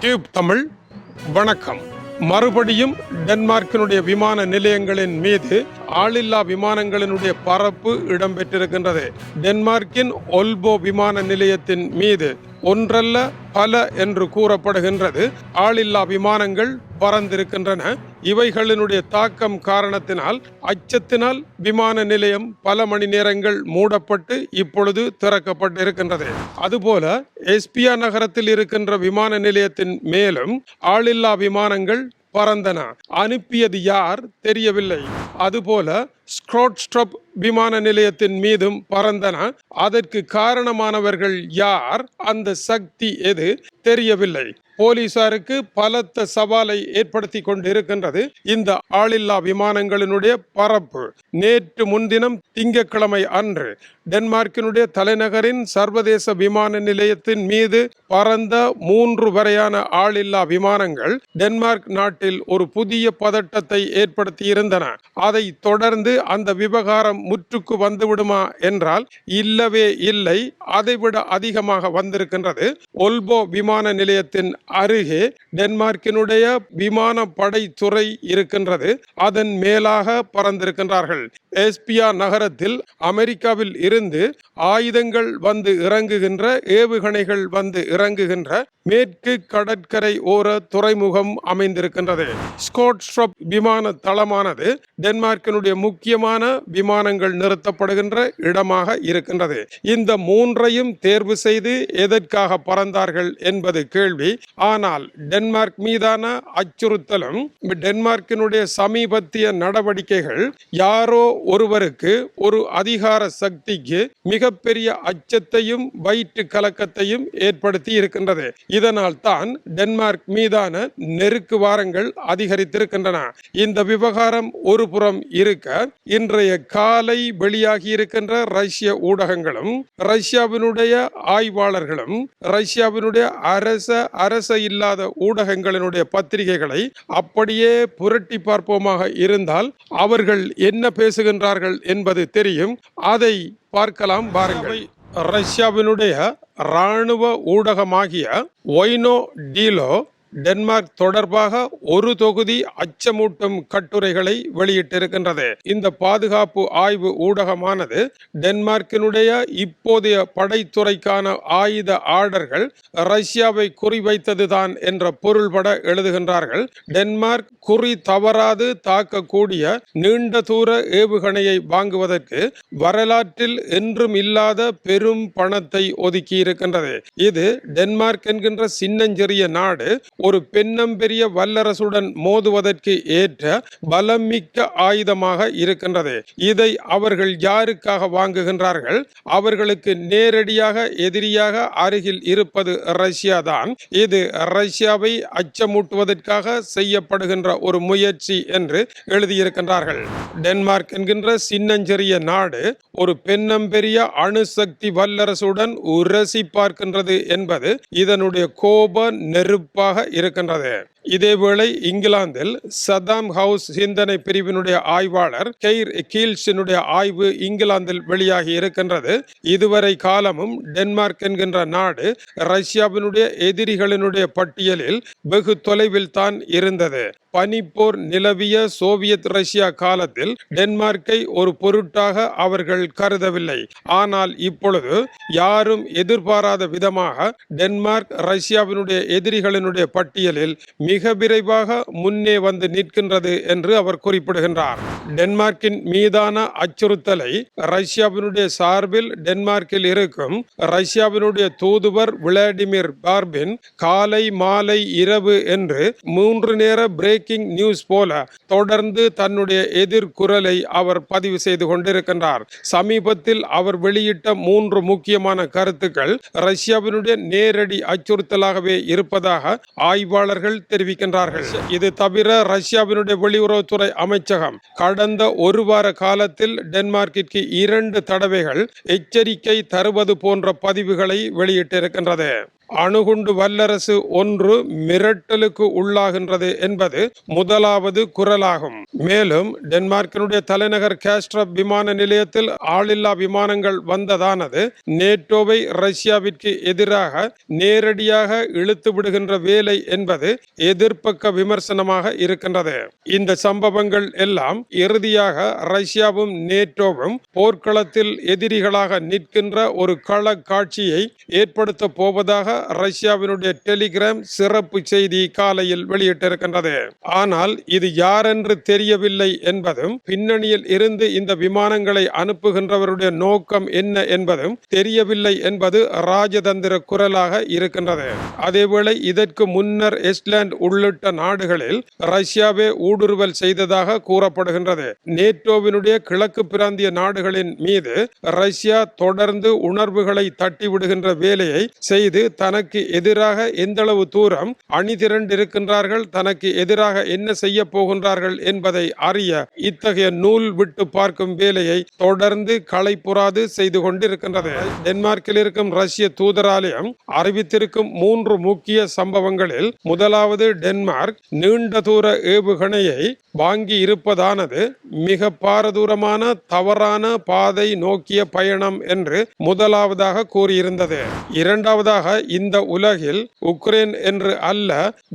Tube Tamil. வணக்கம். மறுபடியும் டென்மார்க்கினுடைய விமான நிலையங்களின் மீது ஆளில்லா விமானங்களினுடைய பரப்பு இடம்பெற்றிருக்கின்றது. டென்மார்க்கின் ஒல்போ விமான நிலையத்தின் மீது ஒன்றல்ல பல என்று கூறப்படுகின்றது. ஆளில்லா விமானங்கள் பறந்திருக்கின்றன. இவைகளினுடைய தாக்கம் காரணத்தினால் அச்சத்தினால் விமான நிலையம் பல மணி நேரங்கள் மூடப்பட்டு இப்பொழுது திறக்கப்பட்டிருக்கின்றது. அதுபோல எஸ்பியா நகரத்தில் இருக்கின்ற விமான நிலையத்தின் மேலும் ஆளில்லா விமானங்கள் பறந்தன அனுப்பியது யார்? தெரியவில்லை. அதுபோல ஸ்க்ரோட்ஸ்ட்ரப் விமான நிலையத்தின் மீதும் பறந்தன. அதற்கு காரணமானவர்கள் யார்? அந்த சக்தி எது? தெரியவில்லை. போலீசாருக்கு பலத்த சவாலை ஏற்படுத்தி கொண்டிருக்கின்றது இந்த ஆளில்லா விமானங்களினுடைய பரப்பு. நேற்று முன்தினம் திங்கக்கிழமை அன்று டென்மார்க்கினுடைய தலைநகரின் சர்வதேச விமான நிலையத்தின் மீது பறந்த மூன்று வரையான ஆளில்லா விமானங்கள் டென்மார்க் நாட்டில் ஒரு புதிய பதட்டத்தை ஏற்படுத்தி இருந்தன அதை தொடர்ந்து அந்த விவகாரம் முற்றுக்கு வந்துவிடுமா என்றால் இல்லவே இல்லை. அதைவிட அதிகமாக வந்திருக்கின்றது ஒல்போ விமான நிலையத்தின் அருகே டென்மார்க்கினுடைய விமான படைத்துறை இருக்கின்றது. அதன் மேலாக பறந்திருக்கின்றார்கள். எஸ்பியா நகரத்தில் அமெரிக்காவில் இருந்து ஆயுதங்கள் வந்து இறங்குகின்ற ஏவுகணைகள் வந்து இறங்குகின்ற மேற்கு கடற்கரை ஓர துறைமுகம் அமைந்திருக்கின்றது. ஸ்கோட்ஸ்ட்ரப் விமான தளமானது டென்மார்க்கினுடைய முக்கிய முக்கியமான விமானங்கள் நிறுத்தப்படுகின்ற இடமாக இருக்கின்றது. இந்த மூன்றையும் தேர்வு செய்து எதற்காக பறந்தார்கள் என்பது கேள்வி. ஆனால் டென்மார்க் மீதான அச்சுறுத்தலும் டென்மார்க்கினுடைய சமீபத்திய நடவடிக்கைகள் யாரோ ஒருவருக்கு ஒரு அதிகார சக்திக்கு மிகப்பெரிய அச்சத்தையும் வயிற்று கலக்கத்தையும் ஏற்படுத்தி இருக்கின்றது. இதனால் தான் டென்மார்க் மீதான நெருக்கு வாரங்கள் அதிகரித்திருக்கின்றன. இந்த விவகாரம் ஒரு புறம் இருக்க இன்றைய காலை வெளியாகி இருக்கின்ற ரஷ்ய ஊடகங்களும் ரஷ்யாவினுடைய ஆய்வாளர்களும் ரஷ்யாவினுடைய அரச அரச இல்லாத ஊடகங்களினுடைய பத்திரிகைகளை அப்படியே புரட்டி பார்ப்போமாக இருந்தால் அவர்கள் என்ன பேசுகின்றார்கள் என்பது தெரியும். அதை பார்க்கலாம் பாருங்கள் ரஷ்யாவினுடைய இராணுவ ஊடகமாகிய ஒய்னோ டீலோ டென்மார்க் தொடர்பாக ஒரு தொகுதி அச்சமூட்டும் கட்டுரைகளை வெளியிட்டிருக்கின்றது. இந்த பாதுகாப்பு ஆய்வு ஊடகமானது டென்மார்க்கினுடைய இப்போதைய படைத்துறைக்கான ஆயுத ஆர்டர்கள் ரஷ்யாவை குறிவைத்ததுதான் என்ற பொருள்பட எழுதுகின்றார்கள். டென்மார்க் குறி தவறாது தாக்கக்கூடிய நீண்ட தூர ஏவுகணையை வாங்குவதற்கு வரலாற்றில் என்றும் இல்லாத பெரும் பணத்தை ஒதுக்கி இருக்கின்றது இது டென்மார்க் என்கின்ற சின்னஞ்சிறிய நாடு ஒரு பெண்ணம்பெரிய வல்லரசுடன் மோதுவதற்கு ஏற்ற பலமிக்க ஆயுதமாக இருக்கின்றது. இதை அவர்கள் யாருக்காக வாங்குகின்றார்கள்? அவர்களுக்கு நேரடியாக எதிரியாக அருகில் இருப்பது ரஷ்யா தான் இது ரஷ்யாவை அச்சமூட்டுவதற்காக செய்யப்படுகின்ற ஒரு முயற்சி என்று எழுதியிருக்கின்றார்கள். டென்மார்க் என்கின்ற சின்னஞ்சிறிய நாடு ஒரு பெண்ணம்பெரிய அணுசக்தி வல்லரசுடன் உரசி பார்க்கின்றது என்பது இதனுடைய கோப நெருப்பாக இருக்கின்றது. இதேவேளை இங்கிலாந்தில் சதாம் ஹவுஸ் சிந்தனை பிரிவினுடைய ஆய்வாளர் கெய்ர் கீல்ஸினுடைய ஆய்வு இங்கிலாந்தில் வெளியாகி இருக்கின்றது. இதுவரை காலமும் டென்மார்க் என்கின்ற நாடு ரஷ்யாவினுடைய எதிரிகளினுடைய பட்டியலில் வெகு தொலைவில் தான் இருந்தது. பனிப்போர் நிலவிய சோவியத் ரஷ்யா காலத்தில் டென்மார்க்கை ஒரு பொருட்டாக அவர்கள் கருதவில்லை. ஆனால் இப்பொழுது யாரும் எதிர்பாராத விதமாக டென்மார்க் ரஷ்யாவினுடைய எதிரிகளினுடைய பட்டியலில் மிக விரைவாக முன்னே வந்து நிற்கின்றது என்று அவர் குறிப்பிடுகின்றார். டென்மார்க்கின் மீதான அச்சுறுத்தலை ரஷ்யாவினுடைய சார்பில் டென்மார்க்கில் இருக்கும் ரஷ்யாவினுடைய தூதுவர் விளாடிமிர் பார்பின் காலை மாலை இரவு என்று மூன்று நேர பிரேக்கிங் நியூஸ் போல தொடர்ந்து தன்னுடைய எதிர்குரலை அவர் பதிவு செய்து கொண்டிருக்கின்றார். சமீபத்தில் அவர் வெளியிட்ட மூன்று முக்கியமான கருத்துக்கள் ரஷ்யாவினுடைய நேரடி அச்சுறுத்தலாகவே இருப்பதாக ஆய்வாளர்கள் தெரிவிக்கின்றார்கள். இது தவிர ரஷ்யாவினுடைய வெளியுறவுத்துறை அமைச்சகம் கடந்த ஒரு வார காலத்தில் டென்மார்க்கிற்கு இரண்டு தடவைகள் எச்சரிக்கை தருவது போன்ற பதிவுகளை வெளியிட்டிருக்கின்றது. அணுகுண்டு வல்லரசு ஒன்று மிரட்டலுக்கு உள்ளாகின்றது என்பது முதலாவது குரலாகும். மேலும் டென்மார்க்கினுடைய தலைநகர் கேஸ்ட்ரப் விமான நிலையத்தில் ஆளில்லா விமானங்கள் வந்ததானது நேட்டோவை ரஷ்யாவிற்கு எதிராக நேரடியாக இழுத்து விடுகின்ற வேலை என்பது எதிர்ப்பக்க விமர்சனமாக இருக்கின்றது. இந்த சம்பவங்கள் எல்லாம் இறுதியாக ரஷ்யாவும் நேட்டோவும் போர்க்களத்தில் எதிரிகளாக நிற்கின்ற ஒரு கள காட்சியை ஏற்படுத்த போவதாக ரஷ்யாவினுடைய டெலிகிராம் சிறப்பு செய்தி காலையில் வெளியிட்டிருக்கின்றது. ஆனால் இது யாரென்று தெரியவில்லை என்பதும் பின்னணியில் இருந்து இந்த விமானங்களை அனுப்புகின்றவருடைய நோக்கம் என்ன என்பதும் தெரியவில்லை என்பது ராஜதந்திர குரலாக இருக்கின்றது. அதேவேளை இதற்கு முன்னர் எஸ்லாந்து உள்ளிட்ட நாடுகளில் ரஷ்யாவே ஊடுருவல் செய்ததாக கூறப்படுகின்றது. நேட்டோவினுடைய கிழக்கு பிராந்திய நாடுகளின் மீது ரஷ்யா தொடர்ந்து உணர்வுகளை தட்டிவிடுகின்ற வேலையை செய்து தன் தனக்கு எதிராக எந்தளவு தூரம் அணிதிரண்டிருக்கின்றார்கள் தனக்கு எதிராக என்ன செய்ய போகின்றார்கள் என்பதை அறிய இத்தகைய நூல் விட்டு பார்க்கும் வேலையை தொடர்ந்து களைப்புறாது செய்து கொண்டிருக்கின்றது. டென்மார்க்கில் இருக்கும் ரஷ்ய தூதராலயம் அறிவித்திருக்கும் மூன்று முக்கிய சம்பவங்களில் முதலாவது டென்மார்க் நீண்ட தூர ஏவுகணையை வாங்கி இருப்பதானது மிக பாரதூரமான தவறான பாதை நோக்கிய பயணம் என்று முதலாவதாக கூறியிருந்தது. இரண்டாவதாக இந்த உலகில் உக்ரைன் என்று அல்ல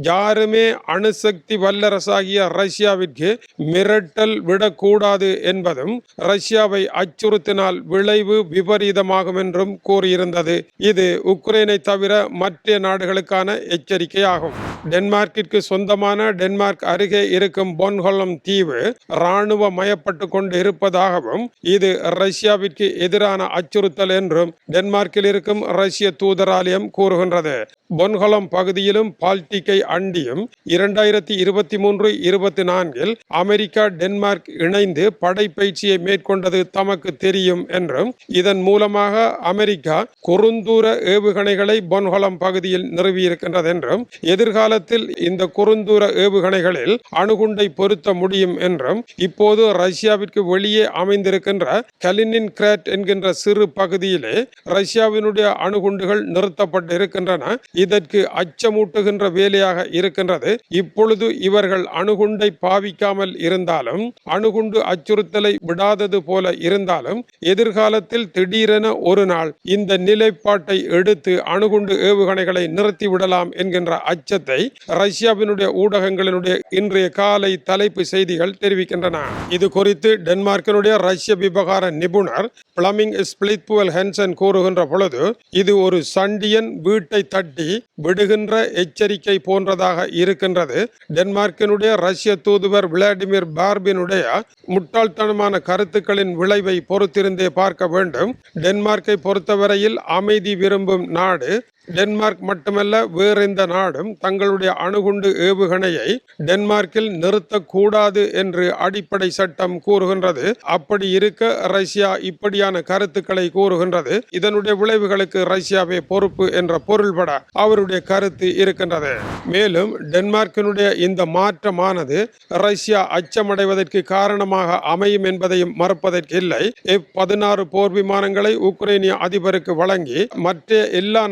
யாருமே அணுசக்தி வல்லரசாகிய ரஷ்யாவிற்கு மிரட்டல் விடக்கூடாது என்பதும் ரஷ்யாவை அச்சுறுத்தினால் விளைவு விபரீதமாகும் என்றும் கூறியிருந்தது. இது உக்ரைனை தவிர மற்ற நாடுகளுக்கான எச்சரிக்கையாகும். டென்மார்க்கிற்கு சொந்தமான டென்மார்க் அருகே இருக்கும் பொன்ஹொல்லம் தீவு இராணுவ மயப்பட்டு கொண்டு இருப்பதாகவும் இது ரஷ்யாவிற்கு எதிரான அச்சுறுத்தல் என்றும் டென்மார்க்கில் இருக்கும் ரஷ்ய தூதராலயம் கூறி கூறுகின்றது. பொன்கலம் பகுதியிலும் பால்டிக்கை அண்டியும் இரண்டாயிரத்தி இருபத்தி மூன்று இருபத்தி நான்கில் அமெரிக்கா டென்மார்க் இணைந்து படைப்பயிற்சியை மேற்கொண்டது தமக்கு தெரியும் என்றும் இதன் மூலமாக அமெரிக்கா குறுந்தூர ஏவுகணைகளை பொன்கலம் பகுதியில் நிறுவியிருக்கின்றது என்றும் எதிர்காலத்தில் இந்த குறுந்தூர ஏவுகணைகளில் அணுகுண்டை பொருத்த முடியும் என்றும் இப்போது ரஷ்யாவிற்கு வெளியே அமைந்திருக்கின்ற கலினின் கிராட் என்கின்ற சிறு பகுதியிலே ரஷ்யாவினுடைய அணுகுண்டுகள் நிறுத்தப்பட்டிருக்கின்றன. இதற்கு அச்சமூட்டுகின்ற வேலையாக இருக்கின்றது. இப்பொழுது இவர்கள் அணுகுண்டை பாவிக்காமல் இருந்தாலும் அணுகுண்டு அச்சுறுத்தலை விடாதது போல இருந்தாலும் எதிர்காலத்தில் திடீரென ஒரு நாள் இந்த நிலைப்பாட்டை எடுத்து அணுகுண்டு ஏவுகணைகளை நிறுத்தி விடலாம் என்கின்ற அச்சத்தை ரஷ்யாவினுடைய ஊடகங்களினுடைய இன்றைய காலை தலைப்பு செய்திகள் தெரிவிக்கின்றன. இது குறித்து டென்மார்க்கினுடைய ரஷ்ய விவகார நிபுணர் பிளமிங் ஸ்பிளித்புவல் ஹென்சன் கூறுகின்ற பொழுது இது ஒரு சண்டியன் வீட்டை தட்டி விடுகின்ற எச்சரிக்கை போன்றதாக இருக்கின்றது. டென்மார்க்கினுடைய ரஷ்ய தூதுவர் விளாடிமிர் பார்பினுடைய முட்டாள்தனமான கருத்துக்களின் விளைவை பொறுத்திருந்தே பார்க்க வேண்டும். டென்மார்க்கை பொறுத்தவரையில் அமைதி விரும்பும் நாடு டென்மார்க் மட்டுமல்ல வேறு எந்த நாடும் தங்களுடைய அணுகுண்டு ஏவுகணையை டென்மார்க்கில் நிறுத்தக்கூடாது என்று அடிப்படை சட்டம் கூறுகின்றது. அப்படி இருக்க ரஷ்யா இப்படியான கருத்துக்களை கூறுகின்றது. இதனுடைய விளைவுகளுக்கு ரஷ்யாவே பொறுப்பு என்ற பொருள்பட அவருடைய கருத்து இருக்கின்றது. மேலும் டென்மார்க்கினுடைய இந்த மாற்றமானது ரஷ்யா அச்சமடைவதற்கு காரணமாக அமையும் என்பதையும் மறுப்பதற்கு இல்லை. எஃப் பதினாறு போர் விமானங்களை உக்ரைனிய அதிபருக்கு வழங்கி மற்ற எல்லா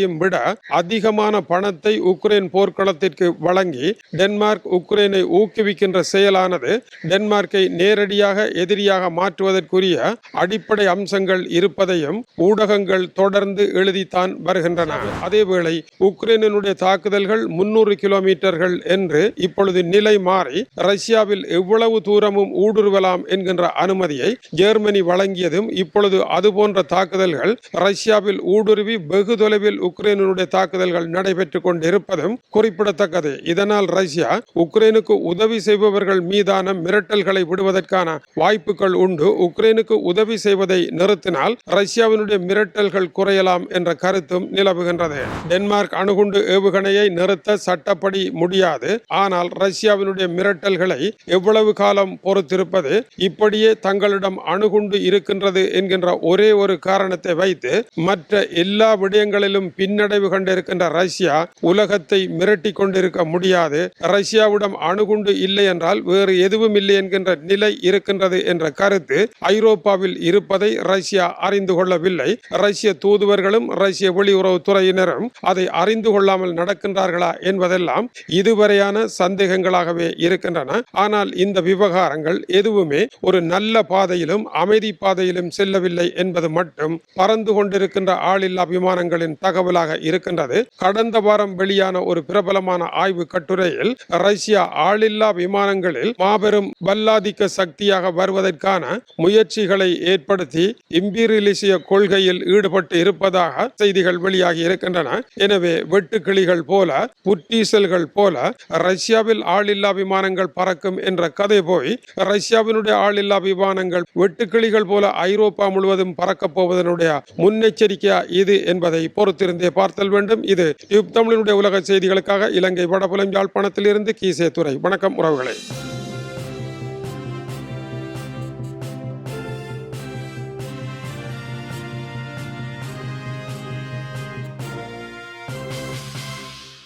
நாடுகளையும் விட அதிகமான பணத்தை உக்ரைன் போர்க்களத்திற்கு வழங்கி டென்மார்க் உக்ரைனை ஊக்குவிக்கின்ற செயலானது டென்மார்க்கை நேரடியாக எதிரியாக மாற்றுவதற்குரிய அடிப்படை அம்சங்கள் இருப்பதையும் ஊடகங்கள் தொடர்ந்து எழுதித்தான் வருகின்றன. அதேவேளை உக்ரைனினுடைய தாக்குதல்கள் முன்னூறு கிலோமீட்டர்கள் என்று இப்பொழுது நிலை மாறி ரஷ்யாவில் எவ்வளவு தூரமும் ஊடுருவலாம் என்கின்ற அனுமதியை ஜெர்மனி வழங்கியதும் இப்பொழுது அதுபோன்ற தாக்குதல்கள் ரஷ்யாவில் ஊடுருவி வெகு தொலைவில் உக்ரைனுடைய தாக்குதல்கள் நடைபெற்றுக் கொண்டிருப்பதும் குறிப்பிடத்தக்கது. இதனால் ரஷ்யா உக்ரைனுக்கு உதவி செய்பவர்கள் மீதான மிரட்டல்களை விடுவதற்கான வாய்ப்புகள் உண்டு. உக்ரைனுக்கு உதவி செய்வதை நிறுத்தினால் ரஷ்யாவினுடைய மிரட்டல்கள் குறையலாம் என்ற கருத்தும் நிலவுகின்றது. டென்மார்க் அணுகுண்டு ஏவுகணையை நிறுத்த சட்டப்படி முடியாது. ஆனால் ரஷ்யாவினுடைய மிரட்டல்களை எவ்வளவு காலம் பொறுத்திருப்பது இப்படியே தங்களிடம் அணுகுண்டு இருக்கின்றது என்கின்ற ஒரே ஒரு காரணத்தை வைத்து மற்ற எல்லா விடயங்களிலும் பின்னடைவு கண்டிருக்கின்ற ரஷ்யா உலகத்தை மிரட்டி கொண்டிருக்க முடியாது. ரஷ்யாவிடம் அணுகுண்டு இல்லை என்றால் வேறு எதுவும் இல்லை என்கின்ற நிலை இருக்கின்றது என்ற கருத்து ஐரோப்பாவில் இருப்பதை ரஷ்யா அறிந்து கொள்ளவில்லை. ரஷ்ய தூதுவர்களும் ரஷ்ய வெளியுறவுத்துறையினரும் அதை அறிந்து கொள்ளாமல் நடக்கின்றார்களா என்பதெல்லாம் இதுவரையான சந்தேகங்களாகவே இருக்கின்றன. ஆனால் இந்த விவகாரங்கள் எதுவுமே ஒரு நல்ல பாதையிலும் அமைதி பாதையிலும் செல்லவில்லை என்பது மட்டும் பறந்து கொண்டிருக்கின்ற ஆளில்லா விமானங்களின் தகவல் பரவலாக இருக்கின்றது. கடந்த வாரம் வெளியான ஒரு பிரபலமான ஆய்வு கட்டுரையில் ரஷ்யா ஆளில்லா விமானங்களில் மாபெரும் வல்லாதிக்க சக்தியாக வருவதற்கான முயற்சிகளை ஏற்படுத்தி இம்பீரியலிசிய கொள்கையில் ஈடுபட்டு இருப்பதாக செய்திகள் வெளியாகி இருக்கின்றன. எனவே வெட்டுக்கிளிகள் போல புட்டீசல்கள் போல ரஷ்யாவில் ஆளில்லா விமானங்கள் பறக்கும் என்ற கதை போய் ரஷ்யாவினுடைய ஆளில்லா விமானங்கள் வெட்டுக்கிளிகள் போல ஐரோப்பா முழுவதும் பறக்கப் போவதனுடைய முன்னெச்சரிக்கையா இது என்பதை பொறுத்திருந்தே பார்த்தல் வேண்டும். இது யுப் தமிழனுடைய உலக செய்திகளுக்காக இலங்கை வடபுலம் யாழ்ப்பாணத்திலிருந்து கீசே துறை வணக்கம் உறவுகளை.